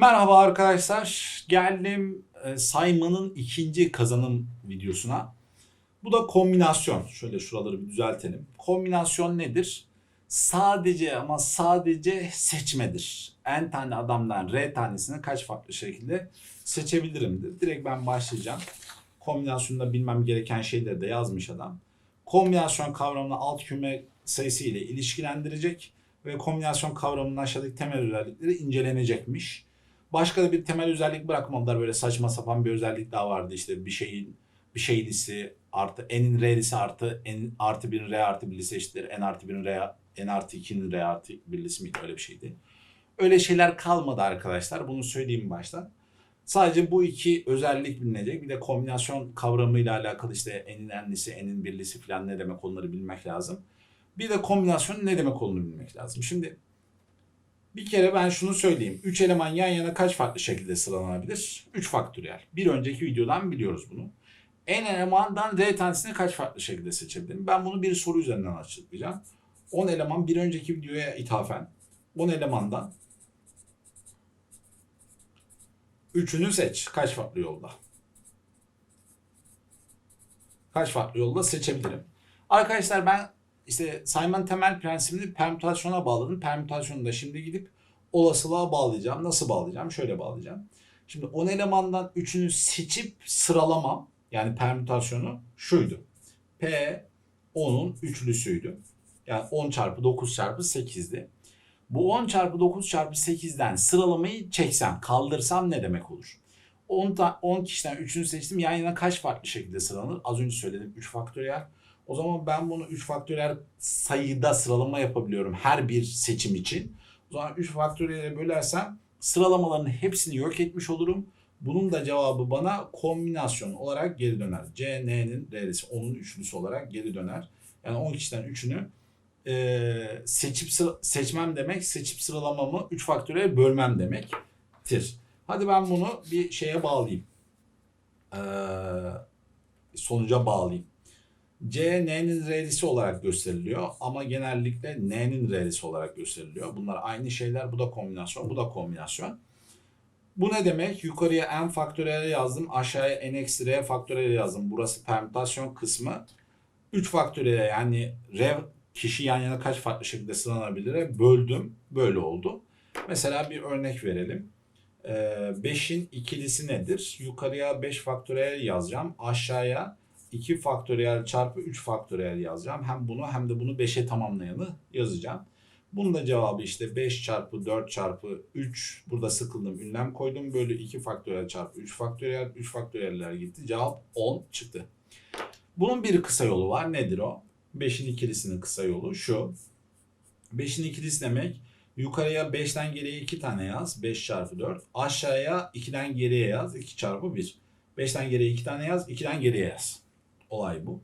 Merhaba arkadaşlar. Geldim e, saymanın ikinci kazanım videosuna. Bu da kombinasyon. Şöyle şuraları bir düzeltelim. Kombinasyon nedir? Sadece ama sadece seçmedir. N tane adamdan R tanesini kaç farklı şekilde seçebilirimdir. Direkt ben başlayacağım. Kombinasyonda bilmem gereken şeyleri de yazmış adam. Kombinasyon kavramını alt küme sayısı ile ilişkilendirecek ve kombinasyon kavramının aşağıdaki temel özellikleri incelenecekmiş. Başka da bir temel özellik bırakmadılar. Böyle saçma sapan bir özellik daha vardı. İşte bir şeyin bir şeylisi artı n'in r'lisi artı n artı 1'in r artı 1'lisi eşittir. n artı 1'in r n artı 2'nin r artı 1'lisi miydi? Öyle bir şeydi. Öyle şeyler kalmadı arkadaşlar. Bunu söyleyeyim baştan. Sadece bu iki özellik bilinecek. Bir de kombinasyon kavramıyla alakalı işte n'in n'lisi, n'in birlisi falan ne demek onları bilmek lazım. Bir de kombinasyon ne demek olduğunu bilmek lazım. Şimdi bir kere ben şunu söyleyeyim. 3 eleman yan yana kaç farklı şekilde sıralanabilir? 3 faktöriyel. Bir önceki videodan biliyoruz bunu. En elemandan R tanesini kaç farklı şekilde seçebilirim? Ben bunu bir soru üzerinden açıklayacağım. 10 eleman bir önceki videoya ithafen 10 elemandan 3'ünü seç. Kaç farklı yolda? Kaç farklı yolda seçebilirim? Arkadaşlar ben işte saymanın temel prensibini permütasyona bağladım. Permütasyonu da şimdi gidip olasılığa bağlayacağım. Nasıl bağlayacağım? Şöyle bağlayacağım. Şimdi 10 elemandan 3'ünü seçip sıralamam yani permütasyonu şuydu. P 10'un üçlüsüydü. Yani 10 çarpı 9 çarpı 8'di. Bu 10 çarpı 9 çarpı 8'den sıralamayı çeksem, kaldırsam ne demek olur? 10, ta, 10 kişiden 3'ünü seçtim. Yan yana kaç farklı şekilde sıralanır? Az önce söyledim 3 faktöriyel. O zaman ben bunu 3 faktöriyel sayıda sıralama yapabiliyorum her bir seçim için. O zaman 3 faktöriyele bölersem sıralamaların hepsini yok etmiş olurum. Bunun da cevabı bana kombinasyon olarak geri döner. C, N'nin R'lisi, onun üçlüsü olarak geri döner. Yani 10 kişiden 3'ünü e, seçip seçmem demek, seçip sıralamamı 3 faktöre bölmem demektir. Hadi ben bunu bir şeye bağlayayım. Ee, sonuca bağlayayım. C N'nin R'lisi olarak gösteriliyor ama genellikle N'nin R'lisi olarak gösteriliyor. Bunlar aynı şeyler. Bu da kombinasyon, bu da kombinasyon. Bu ne demek? Yukarıya n faktöriyel yazdım, aşağıya n eksi r faktöriyel yazdım. Burası permütasyon kısmı. 3 faktöriyel yani r kişi yan yana kaç farklı şekilde sıralanabilir böldüm. Böyle oldu. Mesela bir örnek verelim. 5'in ikilisi nedir? Yukarıya 5 faktöriyel yazacağım. Aşağıya 2 faktöriyel çarpı 3 faktöriyel yazacağım. Hem bunu hem de bunu 5'e tamamlayanı yazacağım. Bunun da cevabı işte 5 çarpı 4 çarpı 3. Burada sıkıldım ünlem koydum. Bölü 2 faktöriyel çarpı 3 faktöriyel. 3 faktöriyeller gitti. Cevap 10 çıktı. Bunun bir kısa yolu var. Nedir o? 5'in ikilisinin kısa yolu şu. 5'in ikilisi demek yukarıya 5'ten geriye 2 tane yaz. 5 çarpı 4. Aşağıya 2'den geriye yaz. 2 çarpı 1. 5'ten geriye 2 tane yaz. 2'den geriye yaz. Olay bu.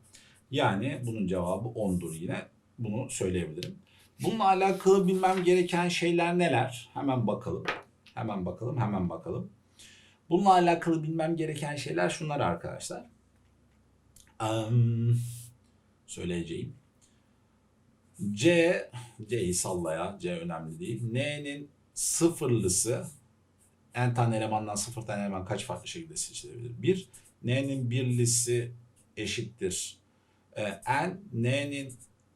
Yani bunun cevabı 10'dur yine. Bunu söyleyebilirim. Bununla alakalı bilmem gereken şeyler neler? Hemen bakalım. Hemen bakalım, hemen bakalım. Bununla alakalı bilmem gereken şeyler şunlar arkadaşlar. Um, söyleyeceğim. C, C'yi salla ya. C önemli değil. N'nin sıfırlısı n tane elemandan sıfır tane eleman kaç farklı şekilde seçilebilir? Bir, N'nin birlisi eşittir. Ee, n, N'nin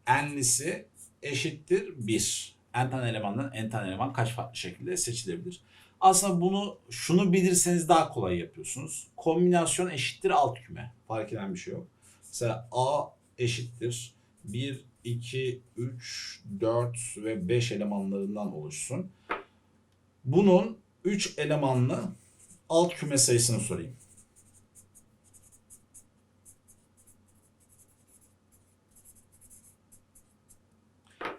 n'lisi eşittir 1. N tane elemandan n tane eleman kaç farklı şekilde seçilebilir? Aslında bunu şunu bilirseniz daha kolay yapıyorsunuz. Kombinasyon eşittir alt küme. Fark eden bir şey yok. Mesela A eşittir 1, 2, 3, 4 ve 5 elemanlarından oluşsun. Bunun 3 elemanlı alt küme sayısını sorayım.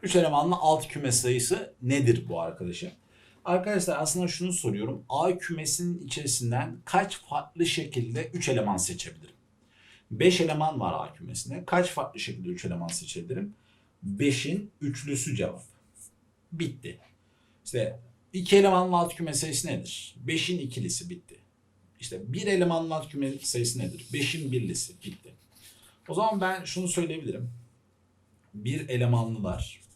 Üç elemanlı alt küme sayısı nedir bu arkadaşım? Arkadaşlar aslında şunu soruyorum. A kümesinin içerisinden kaç farklı şekilde 3 eleman seçebilirim? 5 eleman var A kümesine. Kaç farklı şekilde 3 eleman seçebilirim? 5'in üçlüsü cevap. Bitti. İşte 2 elemanlı alt küme sayısı nedir? 5'in ikilisi bitti. İşte 1 elemanlı alt küme sayısı nedir? 5'in birlisi bitti. O zaman ben şunu söyleyebilirim. Bir elemanlılar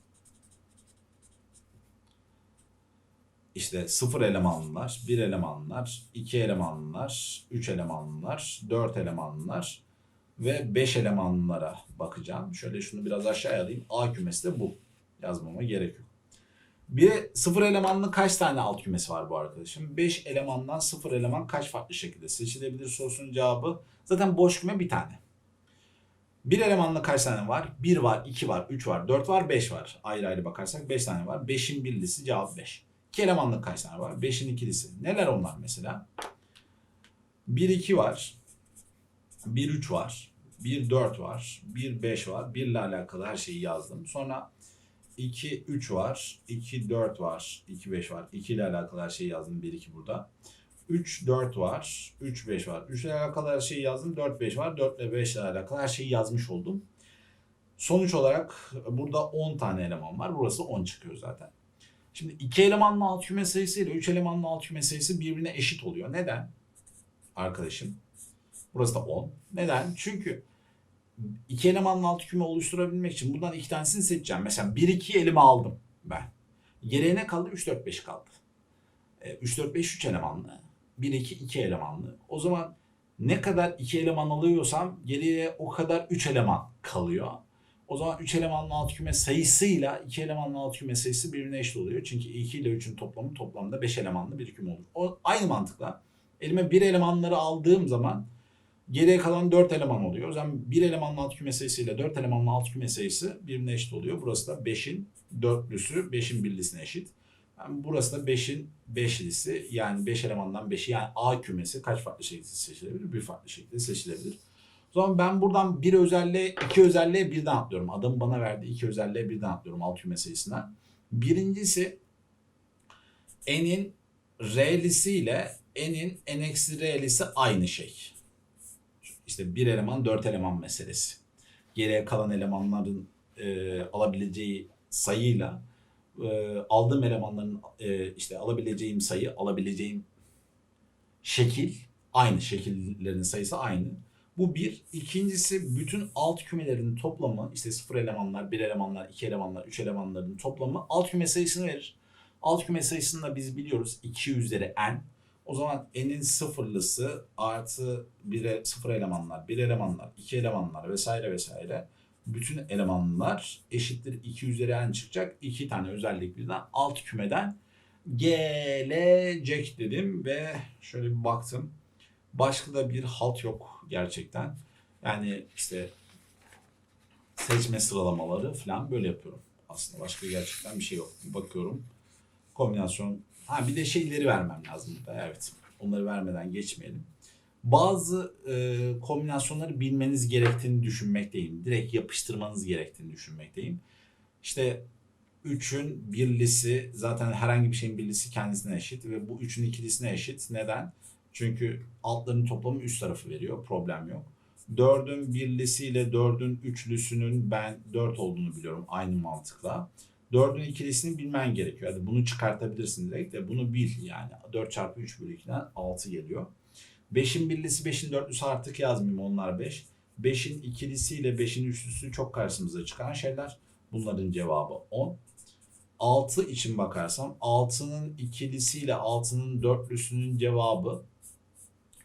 işte sıfır elemanlılar, bir elemanlılar, iki elemanlılar, üç elemanlılar, dört elemanlılar ve beş elemanlılara bakacağım. Şöyle şunu biraz aşağıya alayım. A kümesi de bu. Yazmama gerek yok. Bir sıfır elemanlı kaç tane alt kümesi var bu arkadaşım? 5 elemandan sıfır eleman kaç farklı şekilde seçilebilir sorusunun cevabı zaten boş küme bir tane. Bir elemanlı kaç tane var? 1 var, 2 var, 3 var, 4 var, 5 var. Ayrı ayrı bakarsak 5 tane var. 5'in birlisi cevap 5. 2 elemanlı kaç tane var? 5'in ikilisi. Neler onlar mesela? 1 2 var. 1 3 var. 1 4 var. 1 5 var. 1 ile alakalı her şeyi yazdım. Sonra 2 3 var. 2 4 var. 2 5 var. 2 ile alakalı her şeyi yazdım. 1 2 burada. 3 4 var. 3 5 var. 3 ile alakalı her şeyi yazdım. 4 5 var. 4 ile 5 ile alakalı her şeyi yazmış oldum. Sonuç olarak burada 10 tane eleman var. Burası 10 çıkıyor zaten. Şimdi 2 elemanlı alt küme sayısı ile 3 elemanlı alt küme sayısı birbirine eşit oluyor. Neden? Arkadaşım. Burası da 10. Neden? Çünkü iki elemanlı alt küme oluşturabilmek için bundan iki tanesini seçeceğim. Mesela 1 2 elime aldım ben. Geriye ne kaldı? 3 4 5 kaldı. E, 3 4 5 3 elemanlı. 1 2 2 elemanlı. O zaman ne kadar 2 eleman alıyorsam geriye o kadar 3 eleman kalıyor. O zaman 3 elemanlı alt küme sayısıyla 2 elemanlı alt küme sayısı birbirine eşit oluyor. Çünkü 2 ile 3'ün toplamı toplamda 5 elemanlı bir küme olur. O aynı mantıkla elime 1 elemanları aldığım zaman Geriye kalan 4 eleman oluyor. O zaman 1 elemanlı alt küme sayısı ile 4 elemanlı alt küme sayısı birbirine eşit oluyor. Burası da 5'in dörtlüsü 5'in birlisine eşit. Yani burası da 5'in beşlisi yani 5 elemandan 5'i yani A kümesi kaç farklı şekilde seçilebilir? Bir farklı şekilde seçilebilir. O zaman ben buradan bir özelliğe, iki özelliğe birden atlıyorum. Adamın bana verdiği iki özelliğe birden atlıyorum alt küme sayısından. Birincisi n'in r'lisi ile n'in n-eksi r'lisi aynı şey işte bir eleman dört eleman meselesi. Geriye kalan elemanların e, alabileceği sayıyla e, aldığım elemanların e, işte alabileceğim sayı, alabileceğim şekil aynı. Şekillerin sayısı aynı. Bu bir. İkincisi bütün alt kümelerin toplamı işte sıfır elemanlar, bir elemanlar, iki elemanlar, üç elemanların toplamı alt küme sayısını verir. Alt küme sayısını da biz biliyoruz 2 üzeri n. O zaman n'in sıfırlısı artı bir sıfır elemanlar, bir elemanlar, iki elemanlar vesaire vesaire bütün elemanlar eşittir 2 üzeri n çıkacak. iki tane özellik birden alt kümeden gelecek dedim ve şöyle bir baktım. Başka da bir halt yok gerçekten. Yani işte seçme sıralamaları falan böyle yapıyorum. Aslında başka gerçekten bir şey yok. Bakıyorum. Kombinasyon Ha bir de şeyleri vermem lazım burada. Evet. Onları vermeden geçmeyelim. Bazı e, kombinasyonları bilmeniz gerektiğini düşünmekteyim. Direkt yapıştırmanız gerektiğini düşünmekteyim. İşte 3'ün birlisi zaten herhangi bir şeyin birlisi kendisine eşit ve bu 3'ün ikilisine eşit. Neden? Çünkü altların toplamı üst tarafı veriyor. Problem yok. 4'ün birlisiyle 4'ün üçlüsünün ben 4 olduğunu biliyorum aynı mantıkla. 4'ün ikilisini bilmen gerekiyor. Hadi bunu çıkartabilirsin direkt de bunu bil yani. 4 çarpı 3 bölü 2'den 6 geliyor. 5'in birlisi 5'in dörtlüsü artık yazmayayım onlar 5. 5'in ikilisiyle 5'in üçlüsü çok karşımıza çıkan şeyler. Bunların cevabı 10. 6 için bakarsam 6'nın ikilisiyle 6'nın dörtlüsünün cevabı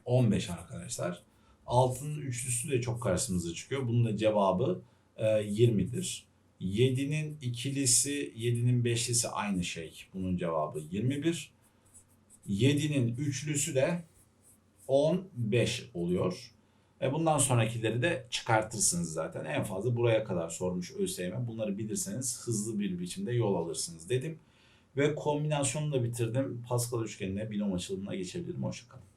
15 arkadaşlar. 6'nın üçlüsü de çok karşımıza çıkıyor. Bunun da cevabı e, 20'dir. 7'nin ikilisi, 7'nin beşlisi aynı şey. Bunun cevabı 21. 7'nin üçlüsü de 15 oluyor. E bundan sonrakileri de çıkartırsınız zaten. En fazla buraya kadar sormuş ÖSYM. Bunları bilirseniz hızlı bir biçimde yol alırsınız dedim. Ve kombinasyonu da bitirdim. Pascal üçgenine binom açılımına geçebilirim. Hoşçakalın.